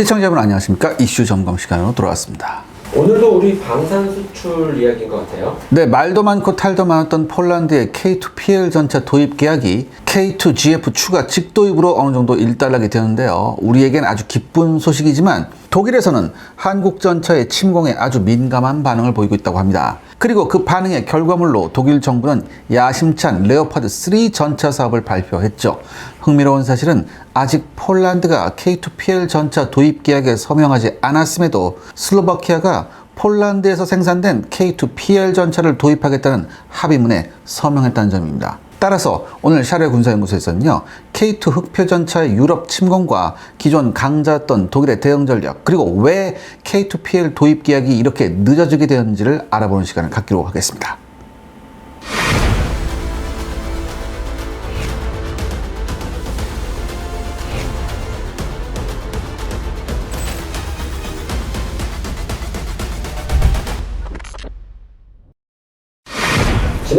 시청자 여러분 안녕하십니까 이슈 점검 시간으로 돌아왔습니다. 오늘도 우리 방산 수출 이야기인 것 같아요. 네, 말도 많고 탈도 많았던 폴란드의 K2PL 전차 도입 계약이 K2GF 추가 직도입으로 어느 정도 일단락이 되는데요. 우리에겐 아주 기쁜 소식이지만 독일에서는 한국 전차의 침공에 아주 민감한 반응을 보이고 있다고 합니다. 그리고 그 반응의 결과물로 독일 정부는 야심찬 레오파드 3 전차 사업을 발표했죠. 흥미로운 사실은 아직 폴란드가 K2PL 전차 도입 계약에 서명하지 않았음에도 슬로바키아가 폴란드에서 생산된 K2PL 전차를 도입하겠다는 합의문에 서명했다는 점입니다. 따라서 오늘 샤레 군사연구소에서는요, K2 흑표 전차의 유럽 침공과 기존 강자였던 독일의 대응 전략, 그리고 왜 K2PL 도입 계약이 이렇게 늦어지게 되었는지를 알아보는 시간을 갖기로 하겠습니다.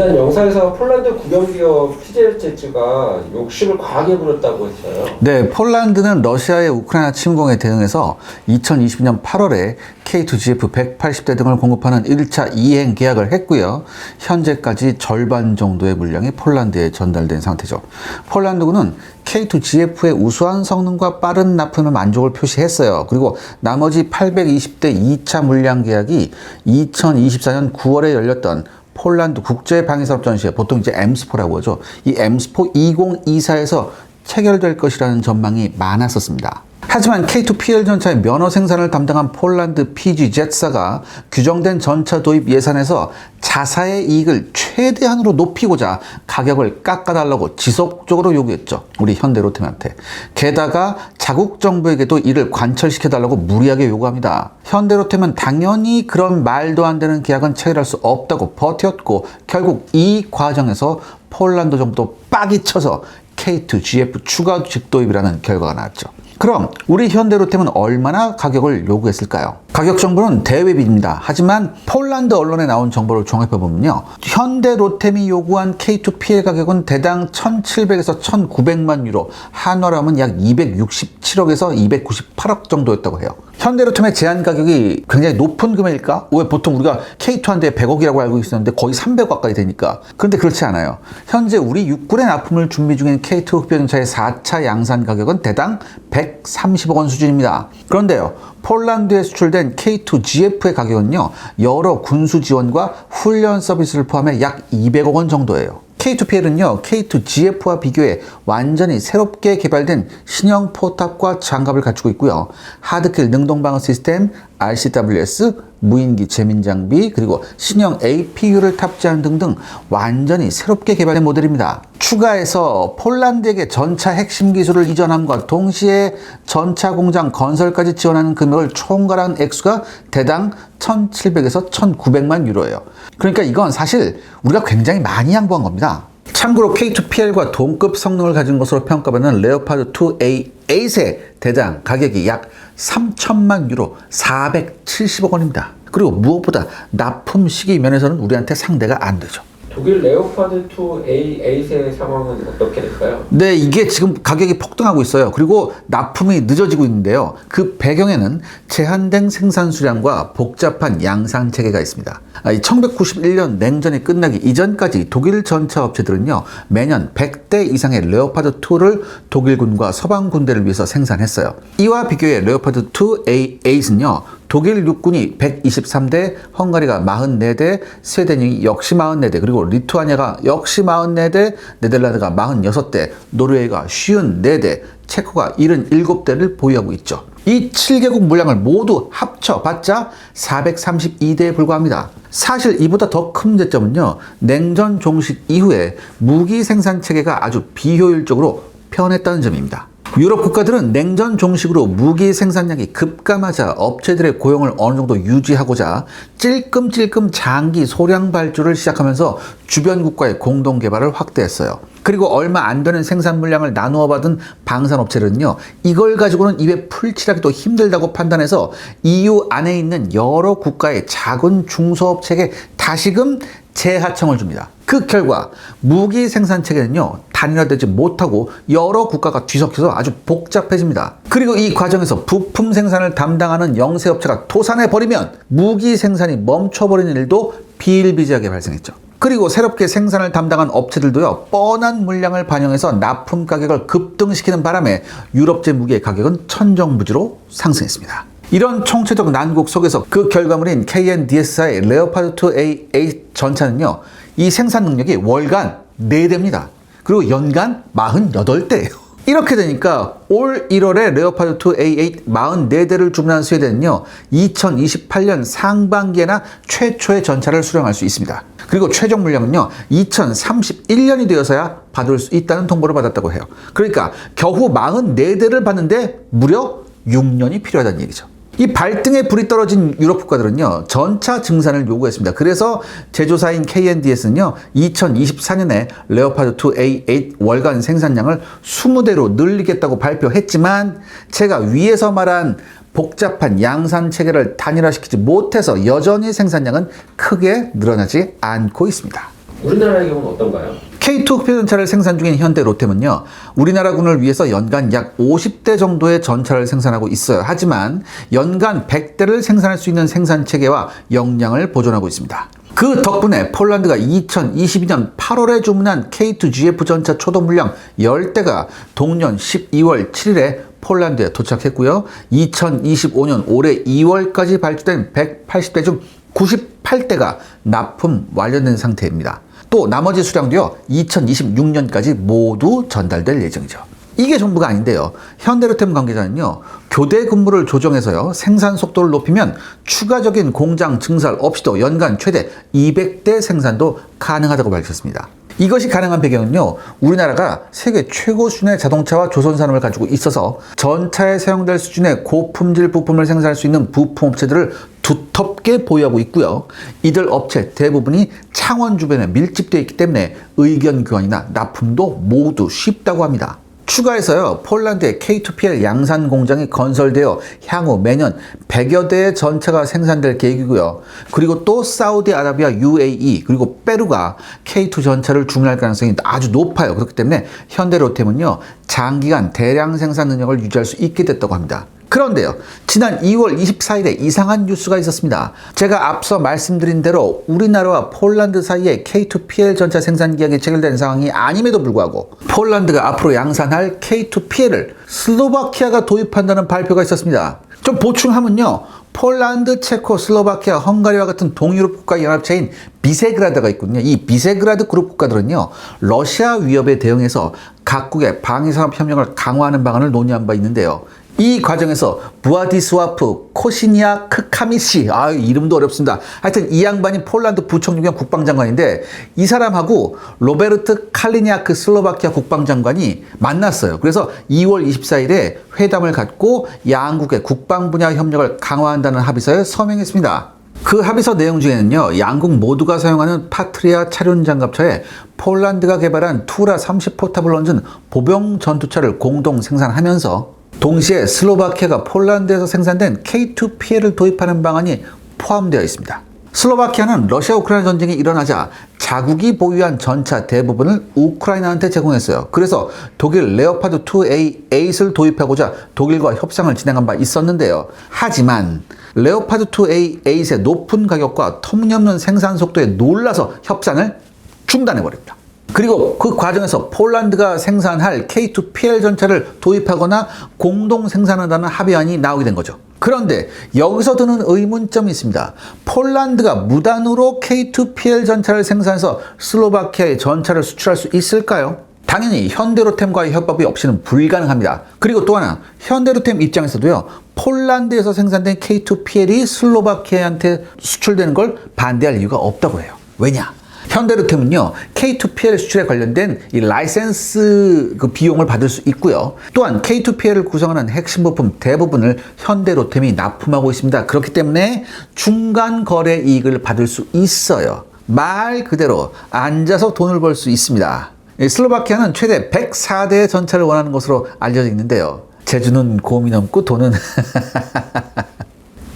지난 영상에서 폴란드 국영기업 피제제츠가 욕심을 과하게 부렸다고 했어요. 네, 폴란드는 러시아의 우크라이나 침공에 대응해서 2020년 8월에 K2GF 180대 등을 공급하는 1차 이행 계약을 했고요. 현재까지 절반 정도의 물량이 폴란드에 전달된 상태죠. 폴란드군은 K2GF의 우수한 성능과 빠른 납품에 만족을 표시했어요. 그리고 나머지 820대 2차 물량 계약이 2024년 9월에 열렸던 폴란드 국제 방위산업 전시회 보통 이제 엠스포라고 하죠. 이 엠스포 2024에서 체결될 것이라는 전망이 많았었습니다. 하지만 K2PL 전차의 면허 생산을 담당한 폴란드 PG제트사가 규정된 전차 도입 예산에서 자사의 이익을 최대한으로 높이고자 가격을 깎아달라고 지속적으로 요구했죠. 우리 현대로템한테. 게다가 자국 정부에게도 이를 관철시켜달라고 무리하게 요구합니다. 현대로템은 당연히 그런 말도 안 되는 계약은 체결할 수 없다고 버텼고 결국 이 과정에서 폴란드 정부도 빡이 쳐서 K2GF 추가 직도입이라는 결과가 나왔죠. 그럼 우리 현대로템은 얼마나 가격을 요구했을까요? 가격 정보는 대외비입니다. 하지만 폴란드 언론에 나온 정보를 종합해 보면요. 현대 로템이 요구한 K2PL 가격은 대당 1,700에서 1,900만 유로, 한화로 하면 약 267억에서 298억 정도였다고 해요. 현대 로템의 제한 가격이 굉장히 높은 금액일까? 왜 보통 우리가 K2 한 대에 100억이라고 알고 있었는데 거의 300억 가까이 되니까. 그런데 그렇지 않아요. 현재 우리 육군의 납품을 준비 중인 K2 흑변차의 4차 양산 가격은 대당 130억 원 수준입니다. 그런데요. 폴란드에 수출된 K2GF의 가격은요. 여러 군수 지원과 훈련 서비스를 포함해 약 200억 원 정도예요. K2PL은요, K2GF와 비교해 완전히 새롭게 개발된 신형 포탑과 장갑을 갖추고 있고요. 하드킬 능동방어 시스템, RCWS, 무인기 재민 장비, 그리고 신형 APU를 탑재한 등등 완전히 새롭게 개발된 모델입니다. 추가해서 폴란드에게 전차 핵심 기술을 이전함과 동시에 전차 공장 건설까지 지원하는 금액을 총괄한 액수가 대당 1,700에서 1,900만 유로예요. 그러니까 이건 사실 우리가 굉장히 많이 양보한 겁니다. 참고로 K2PL과 동급 성능을 가진 것으로 평가받는 레오파드 2A 8의 대당 가격이 약 3천만 유로 470억 원입니다. 그리고 무엇보다 납품 시기 면에서는 우리한테 상대가 안 되죠. 독일 레오파드 2 A 8의 상황은 어떻게 될까요? 네, 이게 지금 가격이 폭등하고 있어요. 그리고 납품이 늦어지고 있는데요. 그 배경에는 제한된 생산 수량과 복잡한 양산 체계가 있습니다. 아, 이 1991년 냉전이 끝나기 이전까지 독일 전차 업체들은요, 매년 100대 이상의 레오파드 2를 독일군과 서방 군대를 위해서 생산했어요. 이와 비교해 레오파드 2 A8은요, 독일 육군이 123대, 헝가리가 44대, 스웨덴이 역시 44대, 그리고 리투아니아가 역시 44대, 네덜란드가 46대, 노르웨이가 54대, 체코가 77대를 보유하고 있죠. 이 7개국 물량을 모두 합쳐봤자 432대에 불과합니다. 사실 이보다 더 큰 문제점은요, 냉전 종식 이후에 무기 생산 체계가 아주 비효율적으로 변했다는 점입니다. 유럽 국가들은 냉전 종식으로 무기 생산량이 급감하자 업체들의 고용을 어느 정도 유지하고자 찔끔찔끔 장기 소량 발주를 시작하면서 주변 국가의 공동 개발을 확대했어요. 그리고 얼마 안 되는 생산 물량을 나누어 받은 방산업체들은요, 이걸 가지고는 입에 풀칠하기도 힘들다고 판단해서 EU 안에 있는 여러 국가의 작은 중소업체에게 다시금 재하청을 줍니다. 그 결과 무기 생산 체계는요 단일화되지 못하고 여러 국가가 뒤섞여서 아주 복잡해집니다. 그리고 이 과정에서 부품 생산을 담당하는 영세 업체가 도산해 버리면 무기 생산이 멈춰버리는 일도 비일비재하게 발생했죠. 그리고 새롭게 생산을 담당한 업체들도요 뻔한 물량을 반영해서 납품 가격을 급등시키는 바람에 유럽제 무기의 가격은 천정부지로 상승했습니다. 이런 총체적 난국 속에서 그 결과물인 KNDS의 레오파드 2A8 전차는요 이 생산 능력이 월간 4대입니다. 그리고 연간 48대예요. 이렇게 되니까 올 1월에 레오파드 2A8 44대를 주문한 스웨덴은요 2028년 상반기에나 최초의 전차를 수령할 수 있습니다. 그리고 최종 물량은요 2031년이 되어서야 받을 수 있다는 통보를 받았다고 해요. 그러니까 겨우 44대를 받는데 무려 6년이 필요하다는 얘기죠. 이 발등에 불이 떨어진 유럽 국가들은요 전차 증산을 요구했습니다. 그래서 제조사인 KNDS는요 2024년에 레오파드 2A8 월간 생산량을 20대로 늘리겠다고 발표했지만 제가 위에서 말한 복잡한 양산 체계를 단일화시키지 못해서 여전히 생산량은 크게 늘어나지 않고 있습니다. 우리나라의 경우는 어떤가요? K2 흡혈전차를 생산 중인 현대 로템은요, 우리나라군을 위해서 연간 약 50대 정도의 전차를 생산하고 있어요. 하지만 연간 100대를 생산할 수 있는 생산 체계와 역량을 보존하고 있습니다. 그 덕분에 폴란드가 2022년 8월에 주문한 K2GF 전차 초도 물량 10대가 동년 12월 7일에 폴란드에 도착했고요. 2025년 올해 2월까지 발주된 180대 중 98대가 납품 완료된 상태입니다. 또 나머지 수량도요 2026년까지 모두 전달될 예정이죠. 이게 전부가 아닌데요. 현대로템 관계자는요, 교대 근무를 조정해서요, 생산 속도를 높이면 추가적인 공장 증설 없이도 연간 최대 200대 생산도 가능하다고 밝혔습니다. 이것이 가능한 배경은요, 우리나라가 세계 최고 수준의 자동차와 조선 산업을 가지고 있어서 전차에 사용될 수준의 고품질 부품을 생산할 수 있는 부품 업체들을 두텁 게 보유하고 있고요. 이들 업체 대부분이 창원 주변에 밀집되어 있기 때문에 의견 교환이나 납품도 모두 쉽다고 합니다. 추가해서요, 폴란드의 K2PL 양산 공장이 건설되어 향후 매년 100여 대의 전차가 생산될 계획이고요. 그리고 또 사우디아라비아, UAE, 그리고 페루가 K2 전차를 주문할 가능성이 아주 높아요. 그렇기 때문에 현대로템은요, 장기간 대량 생산 능력을 유지할 수 있게 됐다고 합니다. 그런데요, 지난 2월 24일에 이상한 뉴스가 있었습니다. 제가 앞서 말씀드린 대로 우리나라와 폴란드 사이에 K2PL 전차 생산 계약이 체결된 상황이 아님에도 불구하고 폴란드가 앞으로 양산할 K2PL을 슬로바키아가 도입한다는 발표가 있었습니다. 좀 보충하면요. 폴란드, 체코, 슬로바키아, 헝가리와 같은 동유럽 국가 연합체인 비세그라드가 있거든요. 이 비세그라드 그룹 국가들은요. 러시아 위협에 대응해서 각국의 방위산업 협력을 강화하는 방안을 논의한 바 있는데요. 이 과정에서 부아디스와프 코시니아 크카미시 아 이름도 어렵습니다. 하여튼 이 양반이 폴란드 부총리 겸 국방장관인데 이 사람하고 로베르트 칼리니아크 슬로바키아 국방장관이 만났어요. 그래서 2월 24일에 회담을 갖고 양국의 국방 분야 협력을 강화한다는 합의서에 서명했습니다. 그 합의서 내용 중에는요, 양국 모두가 사용하는 파트리아 차륜 장갑차에 폴란드가 개발한 투라 30 포탑을 얹은 보병 전투차를 공동 생산하면서 동시에 슬로바키아가 폴란드에서 생산된 K2PL을 도입하는 방안이 포함되어 있습니다. 슬로바키아는 러시아 우크라이나 전쟁이 일어나자 자국이 보유한 전차 대부분을 우크라이나한테 제공했어요. 그래서 독일 레오파드 2A8을 도입하고자 독일과 협상을 진행한 바 있었는데요. 하지만 레오파드 2A8의 높은 가격과 터무니없는 생산 속도에 놀라서 협상을 중단해 버립니다. 그리고 그 과정에서 폴란드가 생산할 K2PL 전차를 도입하거나 공동 생산한다는 합의안이 나오게 된 거죠. 그런데 여기서 드는 의문점이 있습니다. 폴란드가 무단으로 K2PL 전차를 생산해서 슬로바키아에 전차를 수출할 수 있을까요? 당연히 현대로템과의 협업이 없이는 불가능합니다. 그리고 또 하나 현대로템 입장에서도요. 폴란드에서 생산된 K2PL이 슬로바키아한테 수출되는 걸 반대할 이유가 없다고 해요. 왜냐? 현대로템은요 K2PL 수출에 관련된 이 라이센스 그 비용을 받을 수 있고요. 또한 K2PL을 구성하는 핵심 부품 대부분을 현대로템이 납품하고 있습니다. 그렇기 때문에 중간 거래 이익을 받을 수 있어요. 말 그대로 앉아서 돈을 벌 수 있습니다. 이 슬로바키아는 최대 104대의 전차를 원하는 것으로 알려져 있는데요. 제주는 곰이 넘고 돈은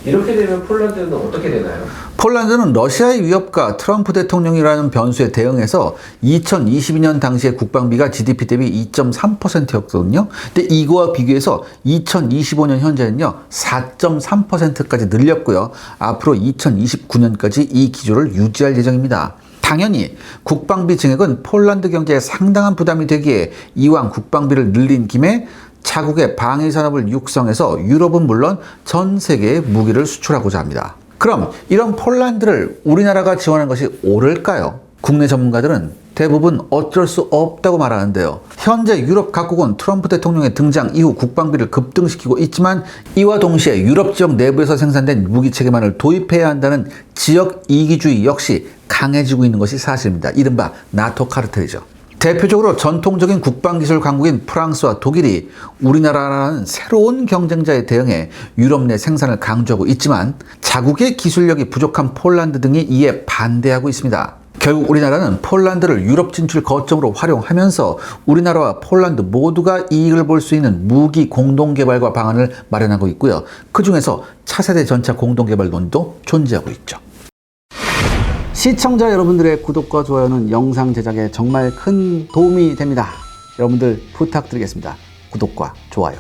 이렇게 되면 폴란드는 어떻게 되나요? 폴란드는 러시아의 위협과 트럼프 대통령이라는 변수에 대응해서 2022년 당시에 국방비가 GDP 대비 2.3%였거든요. 근데 이거와 비교해서 2025년 현재는요, 4.3%까지 늘렸고요. 앞으로 2029년까지 이 기조를 유지할 예정입니다. 당연히 국방비 증액은 폴란드 경제에 상당한 부담이 되기에 이왕 국방비를 늘린 김에 자국의 방위 산업을 육성해서 유럽은 물론 전 세계에 무기를 수출하고자 합니다. 그럼 이런 폴란드를 우리나라가 지원한 것이 옳을까요? 국내 전문가들은 대부분 어쩔 수 없다고 말하는데요. 현재 유럽 각국은 트럼프 대통령의 등장 이후 국방비를 급등시키고 있지만 이와 동시에 유럽 지역 내부에서 생산된 무기 체계만을 도입해야 한다는 지역 이기주의 역시 강해지고 있는 것이 사실입니다. 이른바 나토 카르텔이죠. 대표적으로 전통적인 국방기술 강국인 프랑스와 독일이 우리나라라는 새로운 경쟁자에 대응해 유럽 내 생산을 강조하고 있지만 자국의 기술력이 부족한 폴란드 등이 이에 반대하고 있습니다. 결국 우리나라는 폴란드를 유럽 진출 거점으로 활용하면서 우리나라와 폴란드 모두가 이익을 볼 수 있는 무기 공동 개발과 방안을 마련하고 있고요. 그 중에서 차세대 전차 공동 개발 논도 존재하고 있죠. 시청자 여러분들의 구독과 좋아요는 영상 제작에 정말 큰 도움이 됩니다. 여러분들 부탁드리겠습니다. 구독과 좋아요.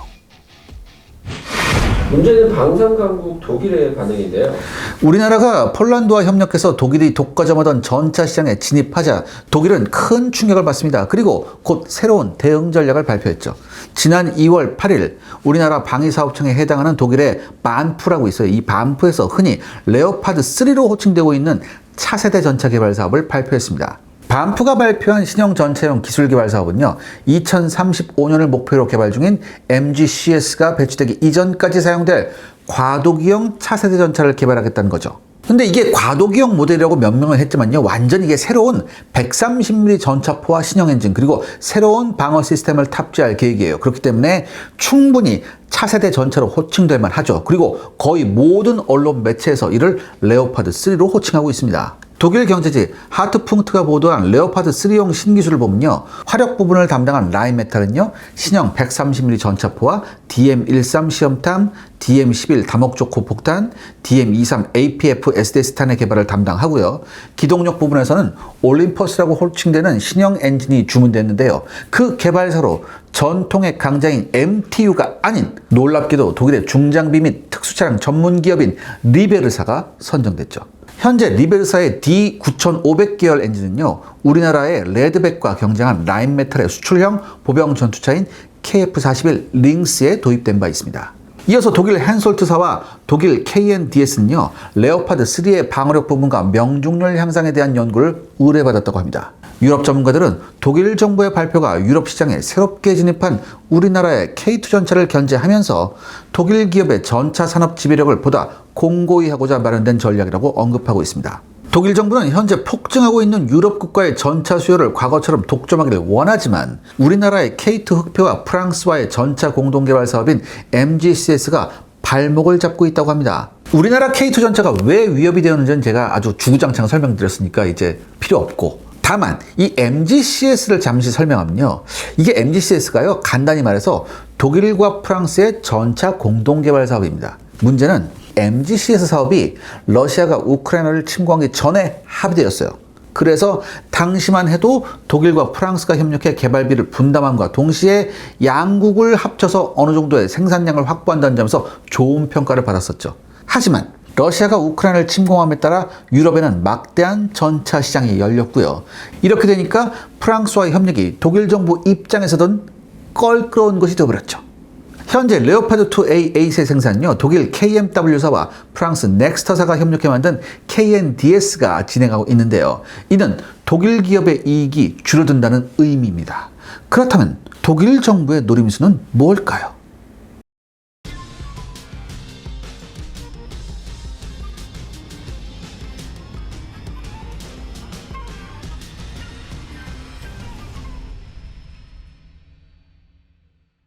문제는 방산 강국 독일의 반응인데요. 우리나라가 폴란드와 협력해서 독일이 독과점하던 전차 시장에 진입하자 독일은 큰 충격을 받습니다. 그리고 곧 새로운 대응 전략을 발표했죠. 지난 2월 8일 우리나라 방위사업청에 해당하는 독일의 반프라고 있어요. 이 반프에서 흔히 레오파드 3로 호칭되고 있는 차세대 전차 개발 사업을 발표했습니다. 반프가 발표한 신형 전차용 기술 개발 사업은요, 2035년을 목표로 개발 중인 MGCS가 배치되기 이전까지 사용될 과도기형 차세대 전차를 개발하겠다는 거죠. 근데 이게 과도기형 모델이라고 명명을 했지만요, 완전히 이게 새로운 130mm 전차포와 신형 엔진, 그리고 새로운 방어 시스템을 탑재할 계획이에요. 그렇기 때문에 충분히 차세대 전차로 호칭될 만하죠. 그리고 거의 모든 언론 매체에서 이를 레오파드 3로 호칭하고 있습니다. 독일 경제지 하트풍트가 보도한 레오파드 3용 신기술을 보면요. 화력 부분을 담당한 라인메탈은요. 신형 130mm 전차포와 DM13 시험탄, DM11 다목적 고폭탄, DM23 APF SDS탄의 개발을 담당하고요. 기동력 부분에서는 올림퍼스라고 호칭되는 신형 엔진이 주문됐는데요. 그 개발사로 전통의 강자인 MTU가 아닌 놀랍게도 독일의 중장비 및 특수차량 전문 기업인 리베르사가 선정됐죠. 현재 리베르사의 D9500 계열 엔진은요, 우리나라의 레드백과 경쟁한 라인메탈의 수출형 보병 전투차인 KF-41 링스에 도입된 바 있습니다. 이어서 독일 헨솔트사와 독일 KNDS는요, 레오파드 3의 방어력 부분과 명중률 향상에 대한 연구를 의뢰받았다고 합니다. 유럽 전문가들은 독일 정부의 발표가 유럽 시장에 새롭게 진입한 우리나라의 K2 전차를 견제하면서 독일 기업의 전차 산업 지배력을 보다 공고히 하고자 마련된 전략이라고 언급하고 있습니다. 독일 정부는 현재 폭증하고 있는 유럽 국가의 전차 수요를 과거처럼 독점하기를 원하지만 우리나라의 K2 흑표와 프랑스와의 전차 공동 개발 사업인 MGCS가 발목을 잡고 있다고 합니다. 우리나라 K2 전차가 왜 위협이 되었는지는 제가 아주 주구장창 설명드렸으니까 이제 필요 없고 다만 이 MGCS를 잠시 설명하면요. 이게 MGCS가요. 간단히 말해서 독일과 프랑스의 전차 공동 개발 사업입니다. 문제는 MGCS 사업이 러시아가 우크라이나를 침공하기 전에 합의되었어요. 그래서 당시만 해도 독일과 프랑스가 협력해 개발비를 분담함과 동시에 양국을 합쳐서 어느 정도의 생산량을 확보한다는 점에서 좋은 평가를 받았었죠. 하지만 러시아가 우크라이나를 침공함에 따라 유럽에는 막대한 전차 시장이 열렸고요. 이렇게 되니까 프랑스와의 협력이 독일 정부 입장에서는 껄끄러운 것이 되어버렸죠. 현재 레오파드 2A 에이스의 생산은요, 독일 KMW사와 프랑스 넥스터사가 협력해 만든 KNDS가 진행하고 있는데요. 이는 독일 기업의 이익이 줄어든다는 의미입니다. 그렇다면 독일 정부의 노림수는 뭘까요?